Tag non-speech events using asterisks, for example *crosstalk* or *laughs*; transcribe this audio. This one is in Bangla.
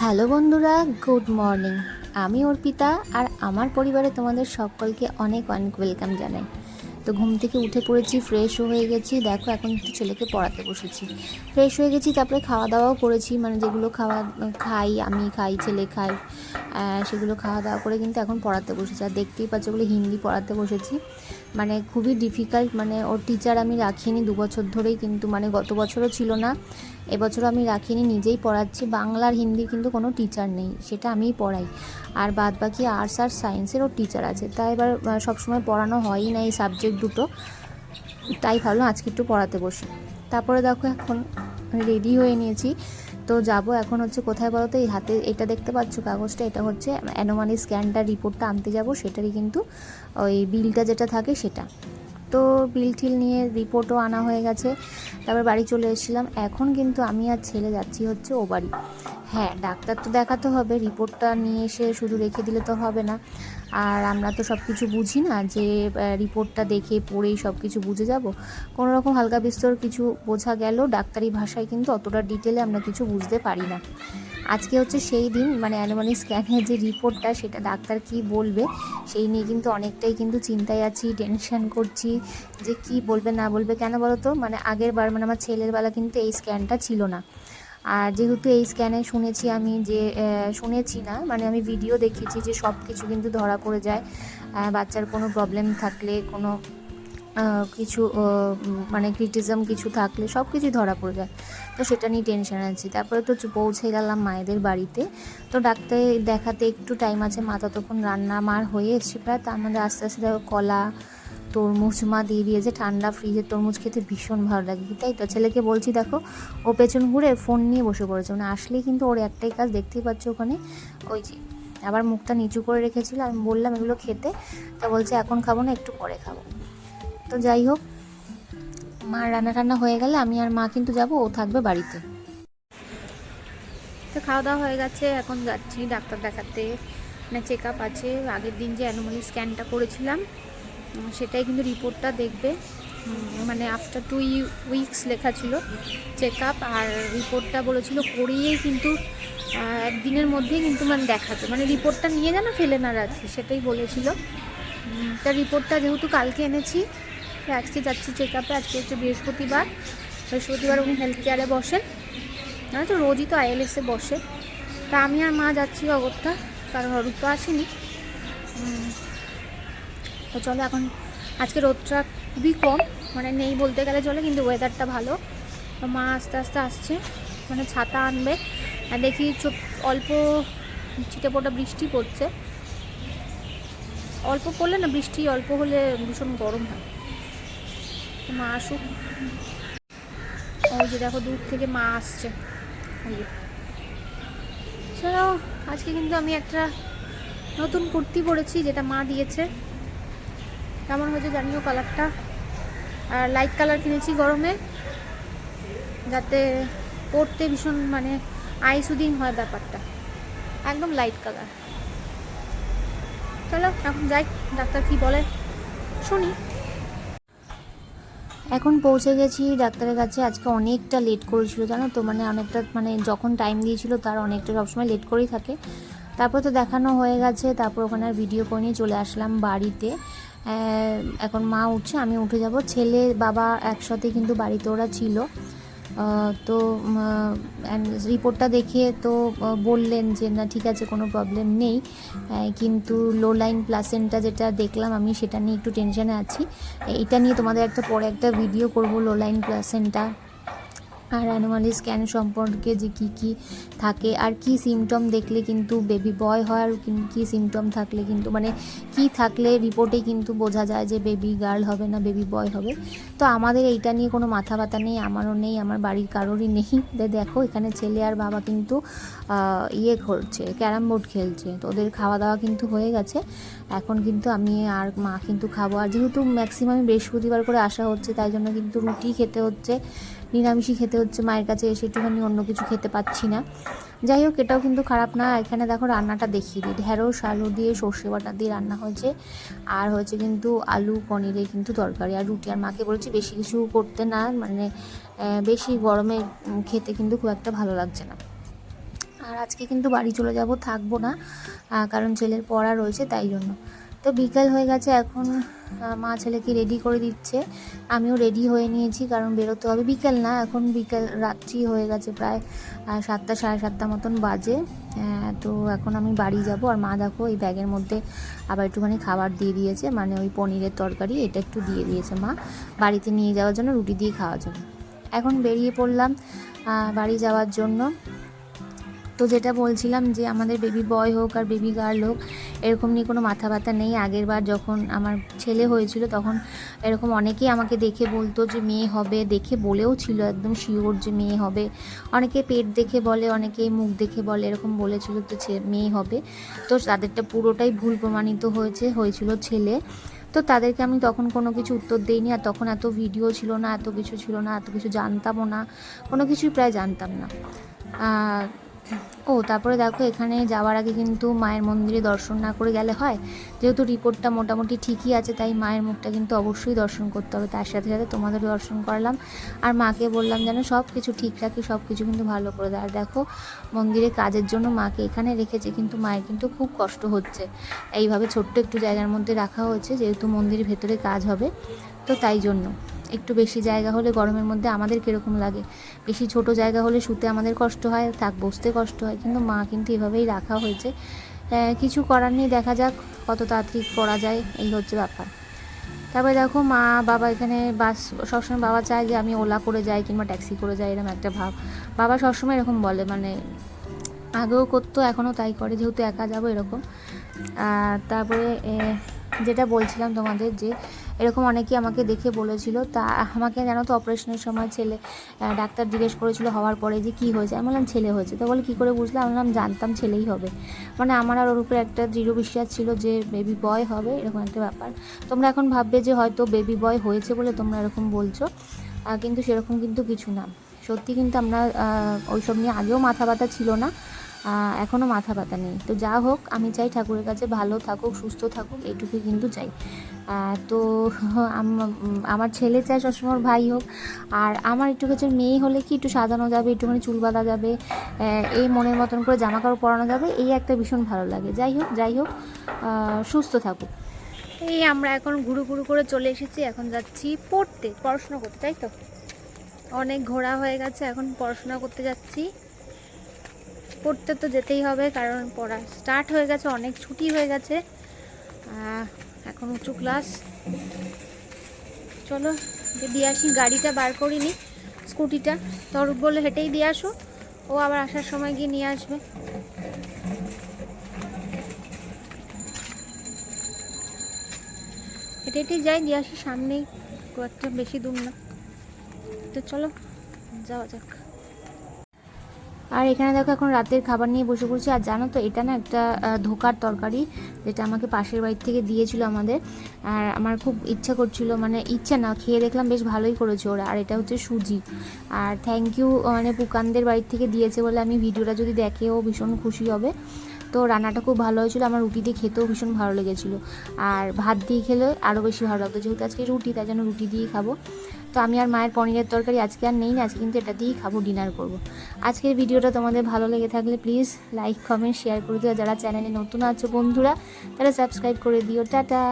হ্যালো বন্ধুরা, গুড মর্নিং। আমি অর্পিতা আর আমার পরিবারে তোমাদের সকলকে অনেক অনেক ওয়েলকাম জানাই। তো ঘুম থেকে উঠে পড়েছি ফ্রেশও হয়ে গেছি। দেখো এখন একটু ছেলেকে পড়াতে বসেছি। ফ্রেশ হয়ে গেছি, তারপরে খাওয়া দাওয়াও করেছি। মানে যেগুলো খাওয়া, খাই, আমি খাই, ছেলে খাই সেগুলো খাওয়া দাওয়া করে কিন্তু এখন পড়াতে বসেছি। আর দেখতেই পাচ্ছ ওগুলো হিন্দি পড়াতে বসেছি। মানে খুবই ডিফিকাল্ট মানে ওর টিচার আমি রাখিনি, দু বছর ধরেই কিন্তু মানে গত বছরও ছিল না। এবছর আমি রাখিনি, নিজেই পড়াচ্ছি। বাংলার হিন্দি কিন্তু কোনো টিচার নেই, সেটা আমিই পড়াই। আর বাদ বাকি আর্টস আর সায়েন্সেরও টিচার আছে। তাই এবার সবসময় পড়ানো হয়ই না এই সাবজেক্ট দুটো। তাই ভাবলাম আজকে একটু পড়াতে বসি। তারপরে দেখো এখন রেডি হয়ে নিয়েছি। তো যাব এখন হচ্ছে কোথায় বলো তো? এই হাতে এটা দেখতে পাচ্ছ কাগজটা, এটা হচ্ছে অ্যানোমালি স্ক্যানটা রিপোর্টটা আনতে যাব। সেটারই কিন্তু ওই বিলটা যেটা থাকে সেটা। তো বিল টিল নিয়ে রিপোর্টও আনা হয়ে গেছে। তারপর বাড়ি চলে এসেছিলাম। এখন কিন্তু আমি আর ছেলে যাচ্ছি হচ্ছে ও বাড়ি। হ্যাঁ ডাক্তার তো দেখাতে হবে, রিপোর্টটা নিয়ে এসে শুধু রেখে দিলে তো হবে না। আর আমরা তো সব কিছু বুঝি না যে রিপোর্টটা দেখে পড়েই সব কিছু বুঝে যাব। কোনো রকম হালকা বিস্তর কিছু বোঝা গেল। ডাক্তারি ভাষায় কিন্তু অতটা ডিটেলে আমরা কিছু বুঝতে পারি না। আজকে হচ্ছে সেই দিন মানে অ্যানোমালি স্ক্যানের যে রিপোর্টটা সেটা ডাক্তার কি বলবে, সেই নিয়ে কিন্তু অনেকটাই কিন্তু চিন্তায় আছি টেনশন করছি, যে কি বলবে, না বলবে, কেন বলো তো মানে আগের বার মানে আমার ছেলের বেলা কিন্তু এই স্ক্যানটা ছিল না। আর যেহেতু এই স্ক্যানে শুনেছি আমি যে শুনেছি না মানে আমি ভিডিও দেখেছি যে সব কিছু কিন্তু ধরা পড়ে যায় বাচ্চার কোনো প্রবলেম থাকলে, কোনো কিছু মানে ক্রিটিজম কিছু থাকলে সব কিছুই ধরা পড়ে যায়। তো সেটা নিয়ে টেনশন আছি। তারপরে তো পৌঁছে গেলাম মায়েদের বাড়িতে। তো ডাক্তার দেখাতে একটু টাইম আছে। মা ততক্ষণ রান্না মার হয়ে এসছে। প্রায় তার মধ্যে আস্তে আস্তে দেখো কলা, তরমুজ মা দিয়ে দিয়েছে। ঠান্ডা ফ্রিজের তরমুজ খেতে ভীষণ ভালো লাগে। তাই তো ছেলেকে বলছি, দেখো, ও পেছন ঘুরে ফোন নিয়ে বসে পড়েছে। মানে আসলেই কিন্তু ওর একটাই কাজ দেখতেই পাচ্ছ ওখানে। ওই যে, আবার মুখটা নিচু করে রেখেছিল। আমি বললাম, এগুলো খেতে। তা বলছে, এখন খাব না, একটু পরে খাব। তো যাই হোক মা রান্না টান্না হয়ে গেলে আমি আর মা কিন্তু যাব ও থাকবে বাড়িতে। তো খাওয়া দাওয়া হয়ে গেছে এখন যাচ্ছি ডাক্তার দেখাতে। মানে চেক আপ আছে আগের দিন যে অ্যানোমালি স্ক্যানটা করেছিলাম সেটাই কিন্তু রিপোর্টটা দেখবে। মানে আফটার টু উইকস লেখা ছিল চেক আপ আর রিপোর্টটা বলেছিল করিয়েই কিন্তু একদিনের মধ্যেই কিন্তু মানে দেখাতে মানে রিপোর্টটা নিয়ে যেন ফেলে না রাখি সেটাই বলেছিল। উম, তা রিপোর্টটা যেহেতু কালকে এনেছি তো আজকে যাচ্ছি চেক আপে আজকে হচ্ছে বৃহস্পতিবার। বৃহস্পতিবার উনি হেলথ কেয়ারে বসেন। না তো রোজই তো আইএলএসে বসে। তা আমি আর মা যাচ্ছি অগত্যা, কারণ অরূপ তো আসেনি। তো চলো এখন আজকে রোদটা খুবই কম মানে নেই বলতে গেলে চলে, কিন্তু ওয়েদারটা ভালো। তো মা আস্তে আস্তে আসছে মানে ছাতা আনবে। আর দেখি অল্প ছিটে পোটা বৃষ্টি পড়ছে। অল্প পড়লে না বৃষ্টি অল্প হলে ভীষণ গরম হয়। মা আসুক। ওই যে দেখো দূর থেকে মা আসছে। ওই চলো আজকে কিন্তু আমি একটা নতুন কুর্তি পরেছি যেটা মা দিয়েছে। কেমন হয়েছে জানিও কালারটা। আর লাইট কালার কিনেছি গরমে। যাতে পরতে ভীষণ মানে আইসুদিন হয় ব্যাপারটা। একদম লাইট কালার চলো, এখন যাই, ডাক্তার কি বলে, শুনি। এখন পৌঁছে গেছি, ডাক্তারের কাছে। আজকে অনেকটা লেট করেছিল, জানো তো? মানে অনেকটা মানে যখন টাইম দিয়েছিল, তার অনেকটা সবসময় লেট করেই থাকে। তারপর তো দেখানো হয়ে গেছে, তারপর ওখানে আর ভিডিও করে নিয়ে চলে আসলাম বাড়িতে। এখন মা উঠছে, আমি উঠে যাব। ছেলে, বাবা একসাথে কিন্তু বাড়িতে ওরা ছিল। তো রিপোর্টটা দেখে তো বললেন যে, না, ঠিক আছে, কোনো প্রবলেম নেই। কিন্তু লো লাইন প্লাসেন্টা যেটা দেখলাম আমি, সেটা নিয়ে একটু টেনশানে আছি। এটা নিয়ে তোমাদের একটা পরে একটা ভিডিও করব লো লাইন প্লাসেন্টা আর অ্যানোমালি স্ক্যান সম্পর্কে যে কী কী থাকে আর কি সিমটম দেখলে কিন্তু বেবি বয় হয় আর কি- কি সিমটম থাকলে কিন্তু মানে কি থাকলে রিপোর্টে কিন্তু বোঝা যায় যে বেবি গার্ল হবে না বেবি বয় হবে। তো আমাদের এইটা নিয়ে কোনো মাথা ব্যথা নেই, আমারও নেই, আমার বাড়ির কারোরই নেই। দেখো, এখানে ছেলে আর বাবা কিন্তু ইয়ে করছে, ক্যারাম বোর্ড খেলছে। তো ওদের খাওয়া দাওয়া কিন্তু হয়ে গেছে। এখন কিন্তু আমি আর মা কিন্তু খাব। আর যেহেতু ম্যাক্সিমাম বৃহস্পতিবার করে আসা হচ্ছে, তাই জন্য কিন্তু রুটি খেতে হচ্ছে। নিরামিষই খেতে হচ্ছে মায়ের কাছে, এসে একটুখানি অন্য কিছু খেতে পাচ্ছি না। যাই হোক, এটাও কিন্তু খারাপ না। এখানে দেখো রান্নাটা দেখিয়ে দিই। ঢেঁড়স, আলু দিয়ে সর্ষে বাটা দিয়ে রান্না হয়েছে। আর হয়েছে কিন্তু আলু পনিরে কিন্তু তরকারি। আর রুটি আর মাকে বলেছি বেশি কিছু করতে না মানে বেশি গরমে খেতে কিন্তু খুব একটা ভালো লাগছে না। আর আজকে কিন্তু বাড়ি চলে যাব, থাকব না কারণ ছেলের পড়া রয়েছে, তাই জন্য। তো বিকাল হয়ে গেছে, এখন মা ছেলেকে রেডি করে দিচ্ছে। আমিও রেডি হয়ে নিয়েছি, কারণ বেরোতে হবে বিকেল না, এখন বিকেল, রাত্রি হয়ে গেছে প্রায় সাতটা, সাড়ে সাতটা মতন বাজে। তো এখন আমি বাড়ি যাব, আর মা দেখো এই ব্যাগের মধ্যে আবার একটুখানি খাবার দিয়ে দিয়েছে মানে ওই পনিরের তরকারি, এটা একটু দিয়ে দিয়েছে মা। বাড়িতে নিয়ে যাওয়ার জন্য রুটি দিয়ে খাওয়ার জন্য। এখন বেরিয়ে পড়লাম বাড়ি যাওয়ার জন্য। তো যেটা বলছিলাম যে আমাদের বেবি বয় হোক আর বেবি গার্ল হোক, এরকম নিয়ে কোনো মাথা ব্যথা নেই। আগের বার যখন আমার ছেলে হয়েছিল তখন এরকম অনেকেই আমাকে দেখে বলতো যে মেয়ে হবে, দেখে বলেও ছিল একদম শিওর যে মেয়ে হবে। অনেকে পেট দেখে বলে, অনেকে মুখ দেখে বলে, এরকম বলেছিল তো মেয়ে হবে। তো তাদেরটা পুরোটাই ভুল প্রমাণিত হয়েছে, হয়েছিল ছেলে। তো তাদেরকে আমি তখন কোনো কিছু উত্তর দিইনি আর তখন এত ভিডিও ছিল না, এত কিছু ছিল না, এত কিছু জানতামও না, কোনো কিছুই প্রায় জানতাম না। ও, তারপরে দেখো, এখানে যাওয়ার আগে কিন্তু মায়ের মন্দিরে দর্শন না করে গেলে হয়। যেহেতু রিপোর্টটা মোটামুটি ঠিকই আছে, তাই মায়ের মুখটা কিন্তু অবশ্যই দর্শন করতে হবে। তার সাথে সাথে তোমাদের দর্শন করালাম। আর মাকে বললাম যেন সব কিছু ঠিক রাখি সব কিছু কিন্তু ভালো করে দেয়। আর দেখো, মন্দিরে কাজের জন্য মাকে এখানে রেখেছে, কিন্তু মায়ের কিন্তু খুব কষ্ট হচ্ছে। এইভাবে ছোট্ট একটু জায়গার মধ্যে রাখা হয়েছে, যেহেতু মন্দিরের ভেতরে কাজ হবে, তো তাই জন্য। একটু বেশি জায়গা হলে গরমের মধ্যে আমাদের কীরকম লাগে? বেশি ছোট জায়গা হলে শুতে আমাদের কষ্ট হয়, থাক বসতে কষ্ট হয়, কিন্তু মা কিন্তু এভাবেই রাখা হয়েছে। কিছু করার নেই, দেখা যাক কত তাড়াতাড়ি করা যায়, এই হচ্ছে ব্যাপার। তারপরে দেখো মা, বাবা এখানে বাস, সবসময় বাবা চায় যে আমি ওলা করে যাই কিংবা ট্যাক্সি করে যাই এরকম একটা ভাব। বাবা সবসময় এরকম বলে মানে আগেও করতো, এখনও তাই করে, যেহেতু একা যাব এরকম। তারপরে যেটা বলছিলাম তোমাদের যে এরকম অনেকেই আমাকে দেখে বলেছিল, তা আমাকে জানো তো অপারেশনের সময় ছেলে ডাক্তার জিজ্ঞেস করেছিল হওয়ার পরে যে কি হয়েছে? আমি বললাম, ছেলে হয়েছে। তো বলে, কী করে বুঝলাম? আমি বললাম, জানতাম ছেলেই হবে। মানে আমার আর ওর উপরে একটা দৃঢ় বিশ্বাস ছিল যে বেবি বয় হবে, এরকম একটা ব্যাপার। তোমরা এখন ভাববে যে হয়তো বেবি বয় হয়েছে বলে তোমরা এরকম বলছো কিন্তু সেরকম কিন্তু কিছু না। সত্যি কিন্তু আমরা ওইসব নিয়ে আগেও মাথা ব্যথা ছিল না। এখনও মাথা ব্যথা নেই। তো যা হোক, আমি চাই ঠাকুরের কাছে ভালো থাকুক, সুস্থ থাকুক, এইটুকুই কিন্তু চাই। তো *laughs* আমার ছেলে চায় সবসময় ভাই হোক। আর আমার একটু কাছে মেয়ে হলে কি একটু সাজানো যাবে একটুখানি চুল বাঁধা যাবে এই মনের মতন করে জামা কাপড় পরানো যাবে, এই একটা ভীষণ ভালো লাগে। যাই হোক যাই হোক সুস্থ থাকুক। এই আমরা এখন ঘুরু ঘুরু করে চলে এসেছি, এখন যাচ্ছি পড়তে, পড়াশোনা করতে, তাই তো? অনেক ঘোরা হয়ে গেছে, এখন পড়াশোনা করতে যাচ্ছি। পড়তে তো যেতেই হবে, কারণ পড়া স্টার্ট হয়ে গেছে, অনেক ছুটি হয়ে গেছে। এখন উঁচু ক্লাস চলো যে দিয়ে আসি, গাড়িটা বার করিনি স্কুটিটা। তোর বলে হেঁটেই দিয়ে আসো। ও আবার আসার সময় গিয়ে নিয়ে আসবে। হেঁটে হেঁটেই যাই, দিয়ে আসি সামনেই। একটা বেশি দূর না। তো চলো, যাওয়া যাক। আর এখানে দেখো এখন রাতের খাবার নিয়ে বসে পড়ছি। আর জানো তো, এটা না একটা ধোকার তরকারি যেটা আমাকে পাশের বাড়ির থেকে দিয়েছিল আমাদের। আর আমার খুব ইচ্ছা করছিল মানে ইচ্ছা না, খেয়ে দেখলাম বেশ ভালোই করেছে ওরা। আর এটা হচ্ছে সুজি। আর থ্যাংক ইউ মানে পুকানদের বাড়ির থেকে দিয়েছে বলে আমি ভিডিওটা যদি দেখেও ভীষণ খুশি হবে। তো রান্নাটা খুব ভালো হয়েছিল। আমার রুটি দিয়ে খেতেও ভীষণ ভালো লেগেছিলো। আর ভাত দিয়ে খেলে আরও বেশি ভালো লাগতো। যেহেতু আজকে রুটি, তাই জন্য রুটি দিয়েই খাব। তো আমি আর মায়ের পনিরের তরকারি আজকে আর নেই না, আজকে কিন্তু এটা দিয়েই খাব, ডিনার করব। আজকের ভিডিওটা তোমাদের ভালো লেগে থাকলে প্লিজ লাইক, কমেন্ট, শেয়ার করে দিও। যারা চ্যানেলে নতুন আছো বন্ধুরা, তারা সাবস্ক্রাইব করে দিও। টাটা!